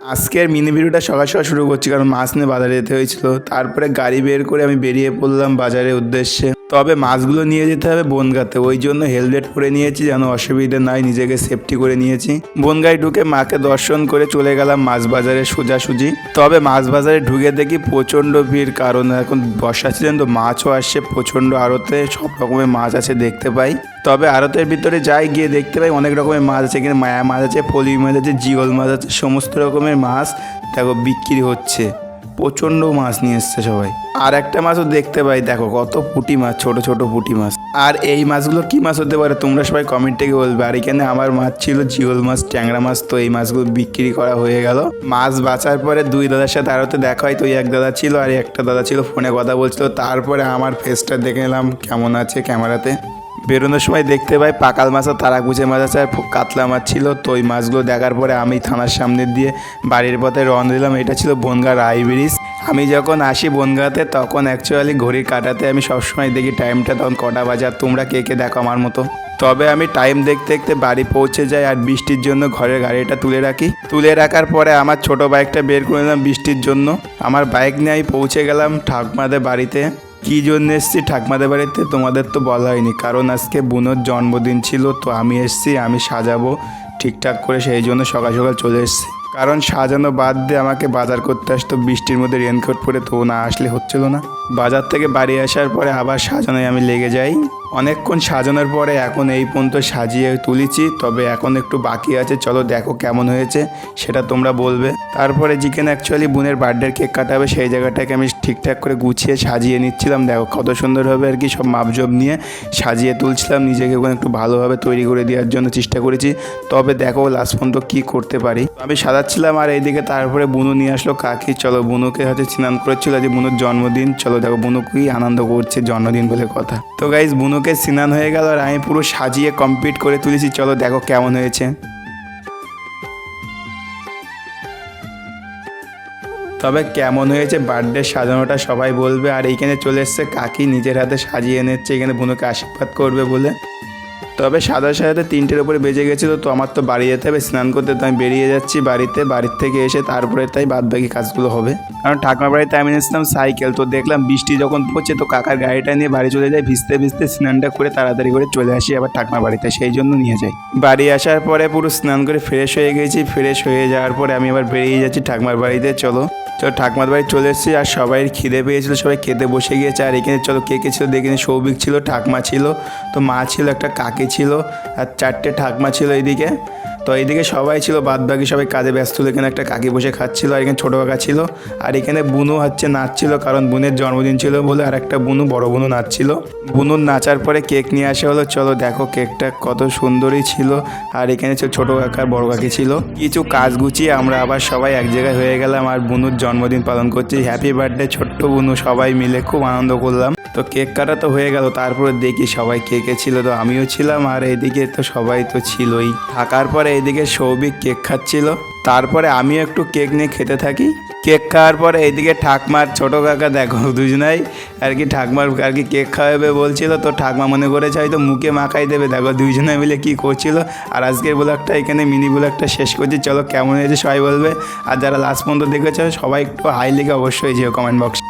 আজকের মিনি ভিডিওটা সকাল সকাল শুরু করছি, কারণ মাছ নিয়ে বাজারে যেতে হয়েছিল। তারপরে গাড়ি বের করে আমি বেরিয়ে পড়লাম বাজারের উদ্দেশ্যে। তবে মাছগুলো নিয়ে যেতে হবে বনগাতে। ওই জন্য হেলমেট পরে নিয়েছি, যেন অসুবিধে নাই, নিজেকে সেফটি করে নিয়েছি। বনগায় ঢুকে মাকে দর্শন করে চলে গেলাম মাছ বাজারে সোজাসুজি। তবে মাছ বাজারে ঢুকে দেখি প্রচণ্ড ভিড়, কারণ এখন বর্ষা সিজন তো মাছও আসছে প্রচণ্ড আড়তে, সব রকমের মাছ আছে দেখতে পাই। তবে আড়তের ভিতরে যাই গিয়ে দেখতে পাই, অনেক রকমের মাছ আছে, এখানে মায়া মাছ আছে, পলি মাছ আছে, জিওল মাছ আছে, সমস্ত রকমের মাছ, দেখো বিক্রি হচ্ছে। প্রচণ্ড মাছ নিয়ে এসছে সবাই। আর একটা মাছও দেখতে পাই, দেখো কত পুঁটি মাছ, ছোট ছোট পুঁটি মাছ। আর এই মাছগুলো কি মাছ হতে পারে তোমরা সবাই কমেন্ট থেকে বলবে। আর এখানে আমার মাছ ছিল জিওল মাছ, ট্যাংরা মাছ, তো এই মাছগুলো বিক্রি করা হয়ে গেল। মাছ বাঁচার পরে দুই দাদার সাথে আরও তো দেখা হয়, তো এক দাদা ছিল আর একটা দাদা ছিল, ফোনে কথা বলছিল। তারপরে আমার ফেসটা দেখে নিলাম, কেমন আছে ক্যামেরাতে? বেরোনোর সময় দেখতে পাই পাকাল মাছ আর তারা কুচে মাছ আছে, আর কাতলা মাছ ছিল। তো ওই মাছগুলো দেখার পরে আমি থানার সামনে দিয়ে বাড়ির পথে রওনা দিলাম। এটা ছিল বনগা রাই ব্রিজ। আমি যখন আসি বনগাতে, তখন অ্যাকচুয়ালি ঘড়ি কাটাতে আমি সবসময় দেখি টাইমটা তখন কটা বাজে। আর তোমরা কে কে দেখো আমার মতো। তবে আমি টাইম দেখতে দেখতে বাড়ি পৌঁছে যাই আর বৃষ্টির জন্য ঘরের গাড়িটা তুলে রাখি। তুলে রাখার পরে আমার ছোট বাইকটা বের করে নিলাম বৃষ্টির জন্য। আমার বাইক নিয়ে আমি পৌঁছে গেলাম ঠাকুমাদের বাড়িতে। কী জন্য এসেছি? ঠাকমাদের বাড়িতে তোমাদের তো বলা হয়নি। কারণ আজকে বুনোর জন্মদিন ছিল, তো আমি এসেছি, আমি সাজাবো ঠিকঠাক করে, সেই জন্য সকাল সকাল চলে এসেছি। কারণ সাজানো বাদ দিয়ে আমাকে বাজার করতে আসতো, বৃষ্টির মধ্যে রেনকোট পরে, তো না আসলে হচ্ছিল না। বাজার থেকে বাড়ি আসার পরে আবার সাজানোয় আমি লেগে যাই। অনেকক্ষণ সাজানোর পরে এখন এই পর্যন্ত সাজিয়ে তুলেছি, তবে এখন একটু বাকি আছে। চলো দেখো কেমন হয়েছে, সেটা তোমরা বলবে। তারপরে যেখানে অ্যাকচুয়ালি বোনের বার্থডের কেক কাটাবে, সেই জায়গাটাকে আমি ঠিকঠাক করে গুছিয়ে সাজিয়ে নিচ্ছিলাম। দেখো কত সুন্দরভাবে আর কি, সব মাপজোপ নিয়ে সাজিয়ে তুলছিলাম। নিজেকে ওখানে একটু ভালোভাবে তৈরি করে দেওয়ার জন্য চেষ্টা করেছি। তবে দেখো লাস্ট পর্যন্ত কী করতে পারি। আমি সাজাচ্ছিলাম আর এইদিকে তারপরে বুনু নিয়ে আসলো কাকি। চলো বুনুকে হচ্ছে স্নান করেছিল যে বুনুর জন্মদিন। চলো দেখো বুনু কি আনন্দ করছে জন্মদিন বলে কথা। তো গাইজ বুনুকে স্নান হয়ে গেল আর আমি পুরো সাজিয়ে কমপ্লিট করে তুলেছি। চলো দেখো কেমন হয়েছে। তবে কেমন হয়েছে বার্থডে সাজানোটা সবাই বলবে। আর এইখানে চলে এসছে কাকি, নিজের হাতে সাজিয়ে এনেছে। এখানে বুনুকে আশীর্বাদ করবে বলে। তবে সাদা সাদাতে তিনটের উপরে বেজে গেছিল, তো আমার তো বাড়ি যেতে হবে, স্নান করতে, তো আমি বেরিয়ে যাচ্ছি বাড়িতে, বাড়ির থেকে এসে তারপরে তাই বাদ বাকি কাজগুলো হবে। কারণ ঠাকুমার বাড়িতে আমি নিয়েছিলাম সাইকেল, তো দেখলাম বৃষ্টি যখন পড়ছে, তো কাকার গাড়িটা নিয়ে বাড়ি চলে যাই, ভিজতে ভিজতে স্নানটা করে তাড়াতাড়ি করে চলে আসি আবার ঠাকুমার বাড়িতে, সেই জন্য নিয়ে যাই। বাড়ি আসার পরে পুরো স্নান করে ফ্রেশ হয়ে গেছি ফ্রেশ হয়ে যাওয়ার পরে আমি আবার বেরিয়ে যাচ্ছি ঠাকুমার বাড়িতে, চলো। চলো ঠাকুমার বাড়ি চলে এসেছি আর সবাই খিদে পেয়েছিল, সবাই খেতে বসে গিয়েছে। আর এখানে চলো, কে কে ছিল দেখিনি সৌভিক ছিল, ঠাকমা ছিল, তো মা ছিল, একটা কাকি ছিল, আর চারটে ঠাকমা ছিল এইদিকে তো এইদিকে সবাই ছিল বাদ বাকি সবাই কাজে ব্যস্ত ছিল এখানে একটা কাকি বসে খাচ্ছিল, আর এখানে ছোটো কাকা ছিল, আর এখানে বুনু হচ্ছে নাচছিল, কারণ বোনের জন্মদিন ছিল বলে আর একটা বুনু, বড় বুনু নাচছিল। বুনুর নাচার পরে কেক নিয়ে আসা হলো, চলো দেখো কেকটা কত সুন্দরই ছিল, আর এখানে ছোটো কাকার বড় কাকি ছিল। কিছু কাজ গুছিয়ে আমরা আবার সবাই এক জায়গায় হয়ে গেলাম, আর বুনুর জন্মদিন পালন করছি। হ্যাপি বার্থডে ছোট্ট বুনু, সবাই মিলে খুব আনন্দ করলাম। তো কেক কাটা তো হয়ে গেল, তারপরে দেখি সবাই কেকে ছিল, তো আমিও ছিলাম, আর এদিকে তো সবাই তো ছিলই। থাকার পরে এইদিকে সৌভিক কেক খাচ্ছিল। তারপরে আমিও একটু কেক নিয়ে খেতে থাকি। কেক খাওয়ার পরে এইদিকে ঠাকমার ছোটো কাকা, দেখো দুজনাই, আর কি ঠাকমার আর কি কেক খাওয়াবে বলছিল। তো ঠাকমা মনে করেছে হয়তো মুখে মাখাই দেবে। দেখো দুইজনে মিলে কি করছিল। আর আজকের ব্লগটা এখানে মিনি ব্লগটা শেষ করছি। চলো কেমন হয়েছে সবাই বলবে। আর যারা লাস্ট পর্যন্ত দেখেছে, সবাই একটু হাই লিখে অবশ্যই যেও কমেন্ট বক্স